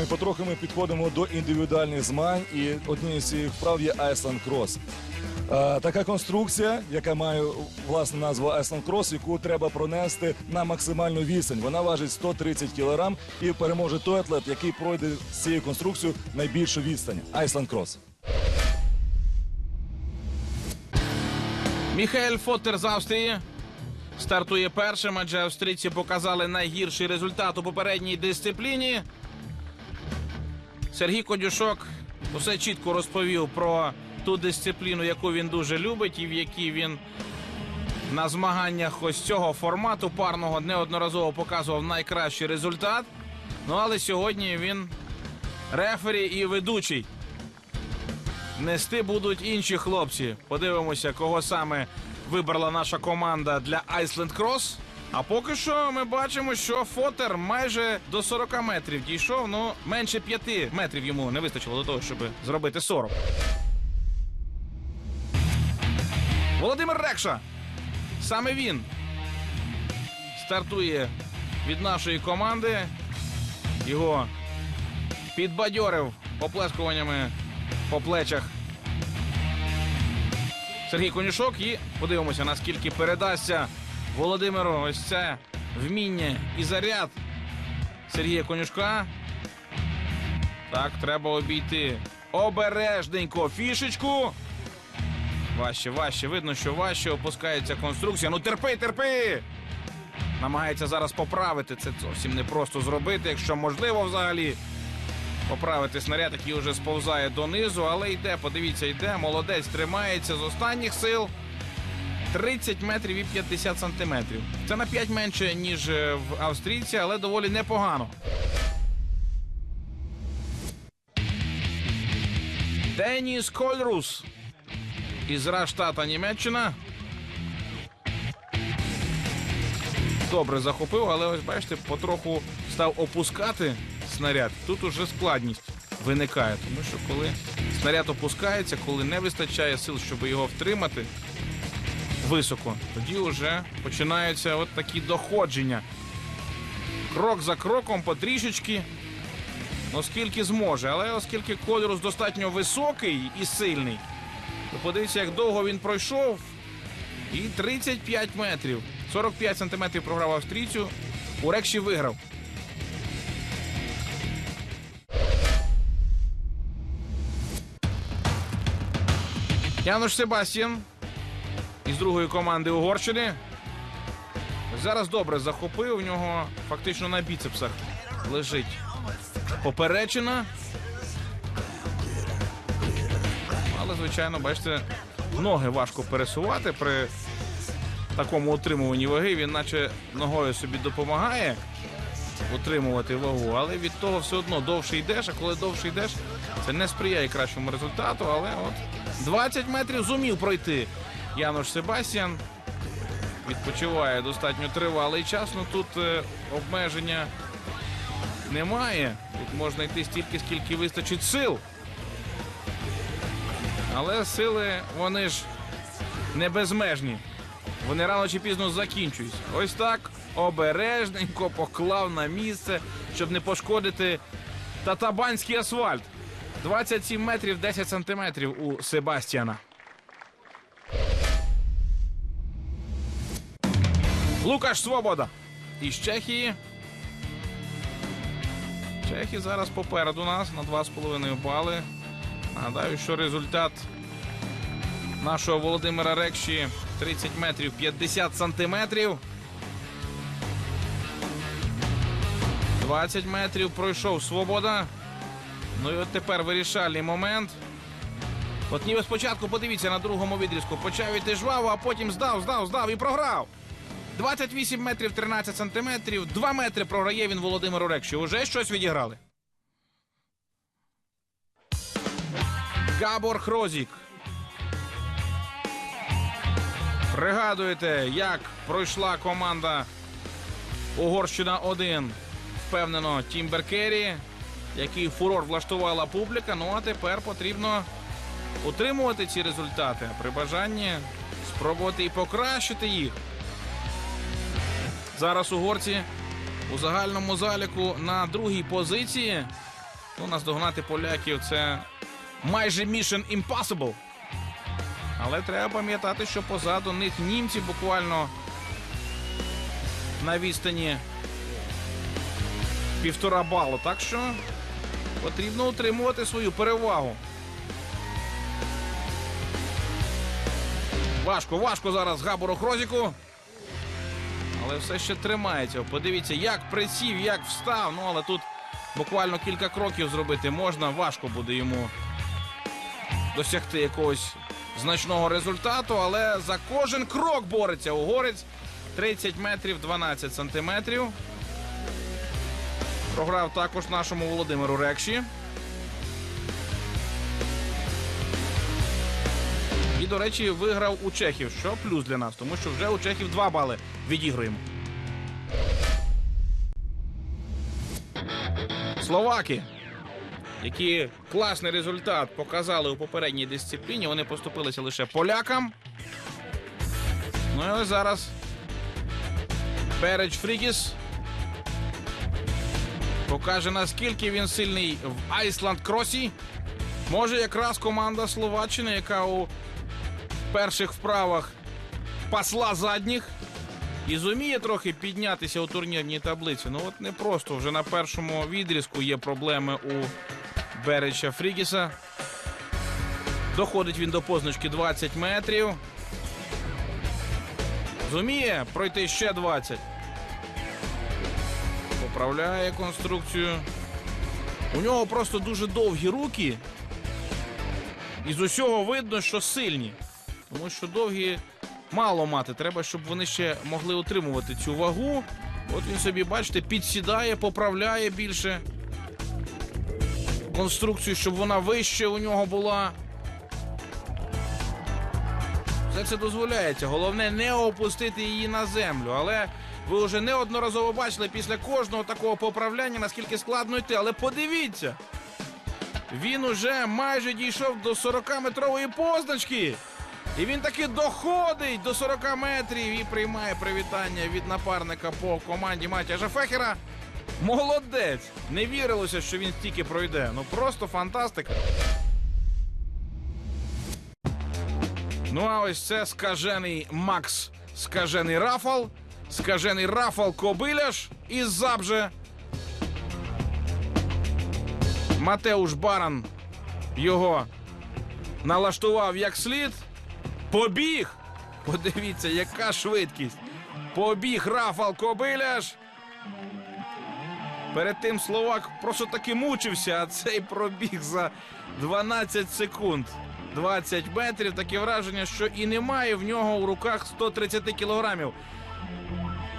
І потрохи ми підходимо до індивідуальних змагань, і однією з цих вправ є Iceland Cross. Е, така конструкція, яка має власну назву Iceland Cross, яку треба пронести на максимальну відстань. Вона важить 130 кг і переможе той атлет, який пройде з цією конструкцією найбільшу відстань. Iceland Cross. Міхаель Фоттер з Австрії стартує першим, адже австрійці показали найгірший результат у попередній дисципліні. Сергій Кодюшок усе чітко розповів про ту дисципліну, яку він дуже любить, і в якій він на змаганнях ось цього формату парного неодноразово показував найкращий результат. Ну але сьогодні він рефері і ведучий. Нести будуть інші хлопці. Подивимося, кого саме вибрала наша команда для Iceland Cross. А поки що ми бачимо, що Фотер майже до 40 метрів дійшов. Ну менше 5 метрів йому не вистачило до того, щоб зробити 40. Володимир Рекша. Саме він стартує від нашої команди. Його підбадьорив поплескуваннями по плечах Сергій Конюшок. І подивимося, наскільки передасться Володимиру ось це вміння і заряд Сергія Конюшка. Так, треба обійти обережненько фішечку. Важче, важче. Видно, що важче опускається конструкція. Ну терпи, терпи! Намагається зараз поправити. Це зовсім не просто зробити, якщо можливо взагалі поправити снаряд, який вже сповзає донизу, але йде, подивіться, йде. Молодець тримається з останніх сил. 30 метрів і 50 сантиметрів. Це на 5 менше, ніж е, в австрійці, але доволі непогано. Деніс Кольрус із Раштата Німеччина. Добре захопив, але ось бачите, потроху став опускати снаряд. Тут уже складність виникає, тому що коли снаряд опускається, коли не вистачає сил, щоб його втримати високо, тоді вже починаються от такі доходження. Крок за кроком, потрішечки, оскільки зможе. Але оскільки кольорус достатньо високий і сильний, то подивіться, як довго він пройшов. І 35 метрів. 45 сантиметрів програв австрійцю. Урекші виграв. Януш Себастьян із другої команди Угорщини. Зараз добре захопив. У нього фактично на біцепсах лежить поперечина. Але, звичайно, бачите, ноги важко пересувати при такому утримуванні ваги. Він наче ногою собі допомагає утримувати вагу, але від того все одно довше йдеш, а коли довше йдеш, це не сприяє кращому результату. Але от 20 метрів зумів пройти Януш Себастьян. Відпочиває достатньо тривалий час. Ну тут е, обмеження немає. Тут можна йти стільки, скільки вистачить сил. Але сили вони ж не безмежні. Вони рано чи пізно закінчуються. Ось так обережненько поклав на місце, щоб не пошкодити татабанський асфальт. 27 метрів 10 сантиметрів у Себастьяна. Лукаш Свобода із Чехії. Чехи зараз попереду нас на 2,5 бали. Нагадаю, що результат нашого Володимира Рекші 30 метрів 50 сантиметрів. 20 метрів пройшов Свобода. Ну і от тепер вирішальний момент. От ніби спочатку подивіться на другому відрізку. Почав іти жваво, а потім здав, здав, здав і програв. 28 метрів 13 сантиметрів. 2 метри програє він Володимиру Рекші. Уже щось відіграли. Габор Хрозік. Пригадуєте, як пройшла команда Угорщина 1 впевнено Тімбер Керрі, який фурор влаштувала публіка. Ну а тепер потрібно утримувати ці результати. При бажанні спробувати і покращити їх. Зараз угорці у загальному заліку на другій позиції. Ну, наздогнати поляків це майже mission impossible. Але треба пам'ятати, що позаду них німці буквально на відстані півтора балу. Так що потрібно утримувати свою перевагу. Важко, важко зараз Габору Хрозіку. Але все ще тримається. Подивіться, як присів, як встав. Ну, але тут буквально кілька кроків зробити можна. Важко буде йому досягти якогось значного результату. Але за кожен крок бореться угорець. 30 метрів 12 сантиметрів. Програв також нашому Володимиру Рекші. До речі, виграв у чехів, що плюс для нас, тому що вже у чехів 2 бали відігруємо. Словаки, які класний результат показали у попередній дисципліні, вони поступилися лише полякам. Ну і ось зараз Переч Фрігіс покаже, наскільки він сильний в Айсланд Кросі. Може, якраз команда Словаччини, яка у перших вправах пасла задніх і зуміє трохи піднятися у турнірній таблиці. Ну от не просто вже на першому відрізку є проблеми у Береча Фрігіса. Доходить він до позначки 20 метрів. Зуміє пройти ще 20. Поправляє конструкцію. У нього просто дуже довгі руки. І з усього видно, що сильні. Тому що довгі мало мати. Треба, щоб вони ще могли утримувати цю вагу. От він собі, бачите, підсідає, поправляє більше конструкцію, щоб вона вище у нього була. Все це дозволяється. Головне не опустити її на землю. Але ви вже неодноразово бачили після кожного такого поправляння, наскільки складно йти. Але подивіться, він уже майже дійшов до 40-метрової позначки. І він таки доходить до 40 метрів і приймає привітання від напарника по команді Матяжа Фехера. Молодець! Не вірилося, що він стільки пройде. Ну просто фантастика. Ну а ось це скажений Макс, скажений Рафал, скажений Рафал Кобиляш і Забже. Матеуш Баран його налаштував як слід. Побіг! Подивіться, яка швидкість. Побіг Рафал Кобиляш. Перед тим Словак просто таки мучився, а цей пробіг за 12 секунд. 20 метрів. Таке враження, що і немає в нього у руках 130 кілограмів.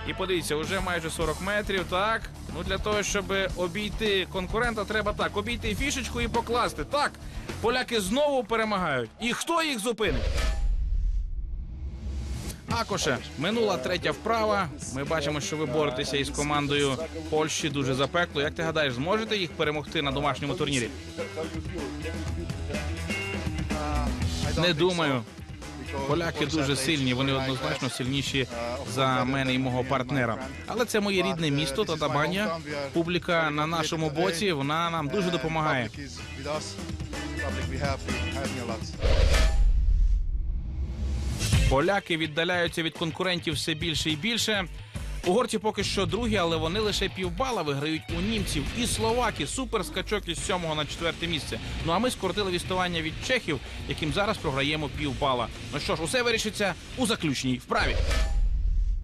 І подивіться, вже майже 40 метрів. Так. Ну для того, щоб обійти конкурента, треба так: обійти фішечку і покласти. Так, поляки знову перемагають. І хто їх зупинить? Акоше, минула третя вправа. Ми бачимо, що ви боретеся із командою Польщі дуже запекло. Як ти гадаєш, зможете їх перемогти на домашньому турнірі? Не думаю. Поляки дуже сильні, вони однозначно сильніші за мене і мого партнера. Але це моє рідне місто Татабаня. Публіка на нашому боці, вона нам дуже допомагає. Поляки віддаляються від конкурентів все більше і більше. Угорці поки що другі, але вони лише півбала виграють у німців і словаки. Суперскачок із сьомого на четверте місце. Ну а ми скоротили відставання від чехів, яким зараз програємо півбала. Ну що ж, усе вирішиться у заключній вправі.